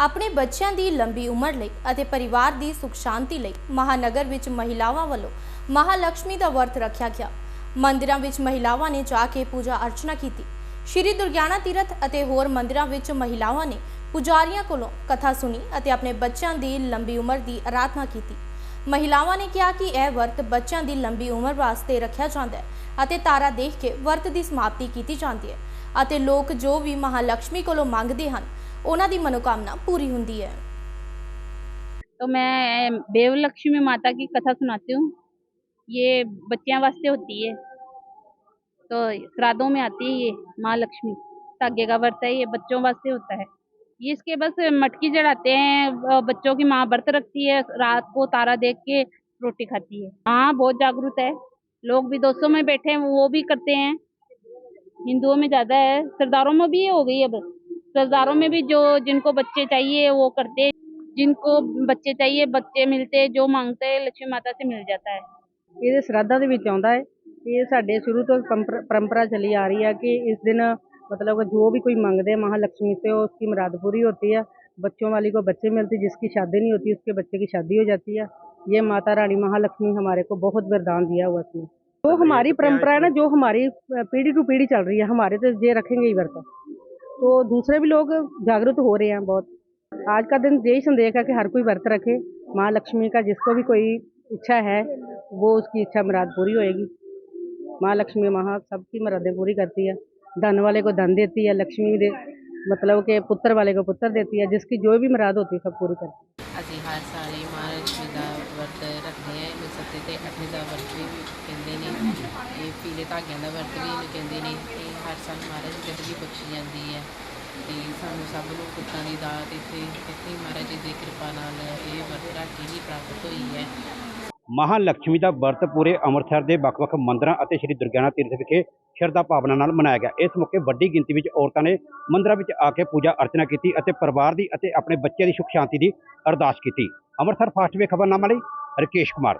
ਆਪਣੇ ਬੱਚਿਆਂ ਦੀ ਲੰਬੀ ਉਮਰ ਲਈ ਅਤੇ ਪਰਿਵਾਰ ਦੀ ਸੁਖ ਸ਼ਾਂਤੀ ਲਈ ਮਹਾਨਗਰ ਵਿੱਚ ਮਹਿਲਾਵਾਂ ਵੱਲੋਂ ਮਹਾਲక్ష్ਮੀ ਦਾ ਵਰਤ ਰੱਖਿਆ ਗਿਆ। ਮੰਦਿਰਾਂ ਵਿੱਚ ਮਹਿਲਾਵਾਂ ਨੇ ਜਾ ਕੇ ਪੂਜਾ ਅਰਚਨਾ ਕੀਤੀ। ਸ਼੍ਰੀ ਦੁਰਗਿਆਣਾ ਤੀਰਥ ਅਤੇ ਹੋਰ ਮੰਦਿਰਾਂ ਵਿੱਚ ਮਹਿਲਾਵਾਂ ਨੇ ਪੁਜਾਰੀਆਂ ਕੋਲੋਂ ਕਥਾ ਸੁਣੀ ਅਤੇ ਆਪਣੇ ਬੱਚਿਆਂ ਦੀ ਲੰਬੀ ਉਮਰ ਦੀ ਅਰਾਧਨਾ ਕੀਤੀ। ਮਹਿਲਾਵਾਂ ਨੇ ਕਿਹਾ ਕਿ ਇਹ ਵਰਤ ਬੱਚਿਆਂ ਦੀ ਲੰਬੀ ਉਮਰ ਵਾਸਤੇ ਰੱਖਿਆ ਜਾਂਦਾ ਹੈ ਅਤੇ ਤਾਰਾ ਦੇਖ ਕੇ ਵਰਤ ਦੀ ਸਮਾਪਤੀ ਕੀਤੀ ਜਾਂਦੀ ਹੈ ਅਤੇ ਲੋਕ ਜੋ ਵੀ ਮਹਾਲక్ష్ਮੀ ਕੋਲੋਂ ਮੰਗਦੇ ਹਨ ਉਹਨਾਂ ਦੀ ਮਨੋਕਾਮਨਾ ਪੂਰੀ ਹੁੰਦੀ ਹੈ तो मैं देव लक्ष्मी माता की कथा सुनाती हूँ ये बच्चियाँ वास्ते होती है तो श्राद्धों में आती है ये माँ लक्ष्मी धागे का व्रत है ये बच्चों वास्ते होता है ये इसके बस मटकी चढ़ाते हैं अ, बच्चों की माँ व्रत रखती है रात को तारा देख के रोटी खाती है हाँ बहुत जागरूक है लोग विदेशों में बैठे हैं वो भी करते हैं हिंदुओं में ज़्यादा है सरदारों में भी हो गई अब सरदारों में भी जो जिनको बच्चे चाहिए वो करते हैं जिनको बच्चे चाहिए बच्चे मिलते हैं जो मांगते हैं लक्ष्मी माता से मिल जाता है ਇਹਦੇ ਸ਼ਰਾਧਾ ਦੇ ਵਿੱਚ ਆਉਂਦਾ ਹੈ ਇਹ ਸਾਡੇ ਸ਼ੁਰੂ ਤੋਂ ਪੰਪਰ- परंपरा चली आ रही है कि इस दिन मतलब जो भी कोई मांगते हैं महालक्ष्मी से वो उसकी मुराद पूरी होती है बच्चों वाली को बच्चे मिलते जिसकी शादी नहीं होती उसके बच्चे की शादी हो जाती है ये माता रानी महालक्ष्मी हमारे को बहुत वरदान दिया हुआ उसने जो हमारी परंपरा है ना जो हमारी अ, पीढ़ी टू पीढ़ी चल रही है हमारे तो ये रखेंगे ही व्रत तो दूसरे भी लोग जागरूक हो रहे हैं बहुत। आज का दिन यही संदेश है कि हर कोई व्रत रखे। माँ लक्ष्मी का जिसको भी कोई इच्छा है, वो उसकी इच्छा मुराद पूरी होएगी। माँ लक्ष्मी, माँ सबकी मुरादें पूरी करती है। धन वाले को धन देती है, लक्ष्मी दे मतलब के पुत्र वाले को पुत्र देती है, जिसकी जो भी मुराद होती है सब पूरी करती है। अभी हर साल ही माँ लक्ष्मी का व्रत रखते हैं सत्ते ਸੱਤੇ का व्रत भी कहते हैं पीले ਨੇ। का व्रत भी कहते ਨੇ ਮਹਾਰਾਜ ਦੀ ਜ਼ਿੰਦਗੀ ਬਖਸ਼ੀ ਜਾਂਦੀ ਹੈ ਤੇ ਸਾਨੂੰ ਸਭ ਨੂੰ ਪੁੱਤਾਂ ਦੀ ਦਾਤ ਇੱਥੇ ਇੱਥੇ ਮਹਾਰਾਜ ਜੀ ਦੀ ਕਿਰਪਾ ਨਾਲ ਇਹ ਵਰਤ ਰੱਖ ਹੀ ਪ੍ਰਾਪਤ ਹੋਈ ਹੈ। ਮਹਾਲక్ష్ਮੀ ਦਾ ਵਰਤ ਪੂਰੇ ਅੰਮ੍ਰਿਤਸਰ ਦੇ ਵੱਖ-ਵੱਖ ਮੰਦਰਾਂ ਅਤੇ ਸ੍ਰੀ ਦੁਰਗਿਆਨਾ ਤੀਰਥ ਵਿਖੇ ਸ਼ਰਧਾ ਭਾਵਨਾ ਨਾਲ ਮਨਾਇਆ ਗਿਆ। ਇਸ ਮੌਕੇ ਵੱਡੀ ਗਿਣਤੀ ਵਿੱਚ ਔਰਤਾਂ ਨੇ ਮੰਦਰਾਂ ਵਿੱਚ ਆ ਕੇ ਪੂਜਾ ਅਰਚਨਾ ਕੀਤੀ ਅਤੇ ਪਰਿਵਾਰ ਦੀ ਅਤੇ ਆਪਣੇ ਬੱਚਿਆਂ ਦੀ ਸੁਖ ਸ਼ਾਂਤੀ ਦੀ ਅਰਦਾਸ ਕੀਤੀ। ਅੰਮ੍ਰਿਤਸਰ ਫਾਸਟ ਵੇ ਖਬਰਨਾਮਾ ਲਈ ਰਕੇਸ਼ ਕੁਮਾਰ।